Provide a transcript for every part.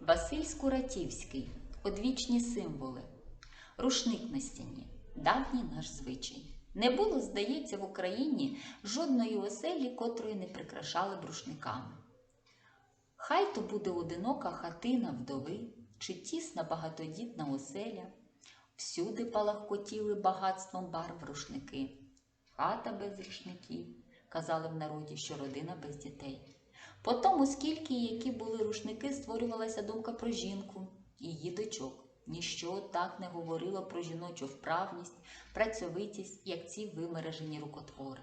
Василь Скуратівський. Одвічні символи. Рушник на стіні. Давній наш звичай. Не було, здається, в Україні жодної оселі, котрої не прикрашали б рушниками. Хай то буде одинока хатина вдови чи тісна багатодітна оселя, всюди палахкотіли багатством барв рушники. Хата без рушників, казали в народі, що родина без дітей. По тому, скільки і які були рушники, створювалася думка про жінку і її дочок. Ніщо так не говорило про жіночу вправність, працьовитість, як ці вимережені рукотвори.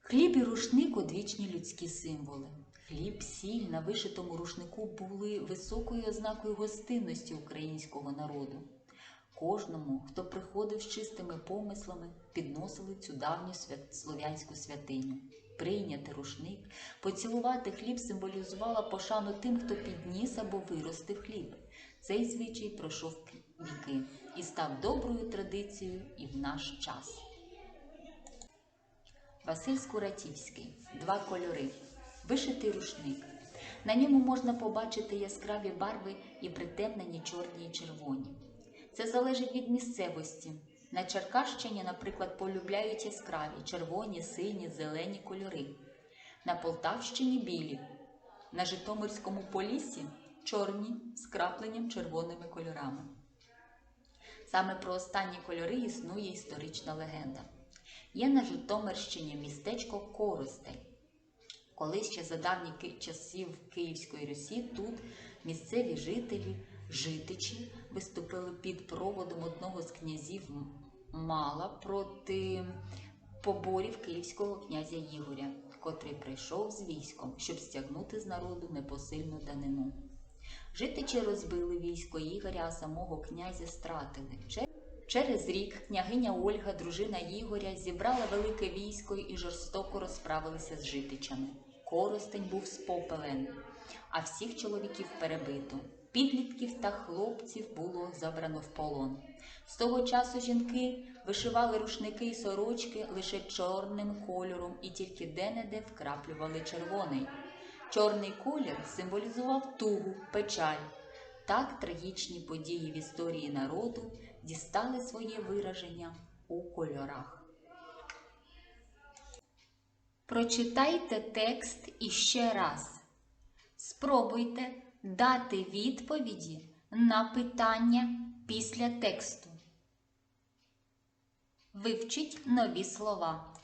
Хліб і рушник одвічні людські символи. Хліб, сіль на вишитому рушнику були високою ознакою гостинності українського народу. Кожному, хто приходив з чистими помислами, підносили цю давню слов'янську святиню. Прийняти рушник, поцілувати хліб символізувала пошану тим, хто підніс або виростив хліб. Цей звичай пройшов віки і став доброю традицією і в наш час. Василь Скуратівський. Два кольори. Вишитий рушник. На ньому можна побачити яскраві барви і притемнені чорні і червоні. Це залежить від місцевості. На Черкащині, наприклад, полюбляють яскраві червоні, сині, зелені кольори. На Полтавщині білі. На Житомирському поліссі чорні з крапленням червоними кольорами. Саме про останні кольори існує історична легенда. Є на Житомирщині містечко Коростень. Колись ще за давніх часів Київської Русі тут місцеві жителі, житичі, виступили під проводом одного з князів Мала проти поборів київського князя Ігоря, котрий прийшов з військом, щоб стягнути з народу непосильну данину. Житичі розбили військо Ігоря, а самого князя стратили. Через рік княгиня Ольга, дружина Ігоря, зібрала велике військо і жорстоко розправилися з житичами. Коростень був спопелений, а всіх чоловіків перебито. Підлітків та хлопців було забрано в полон. З того часу жінки вишивали рушники і сорочки лише чорним кольором і тільки де-не-де вкраплювали червоний. Чорний колір символізував тугу, печаль. Так трагічні події в історії народу дістали своє вираження у кольорах. Прочитайте текст іще раз. Спробуйте дати відповіді на питання після тексту. Вивчіть нові слова.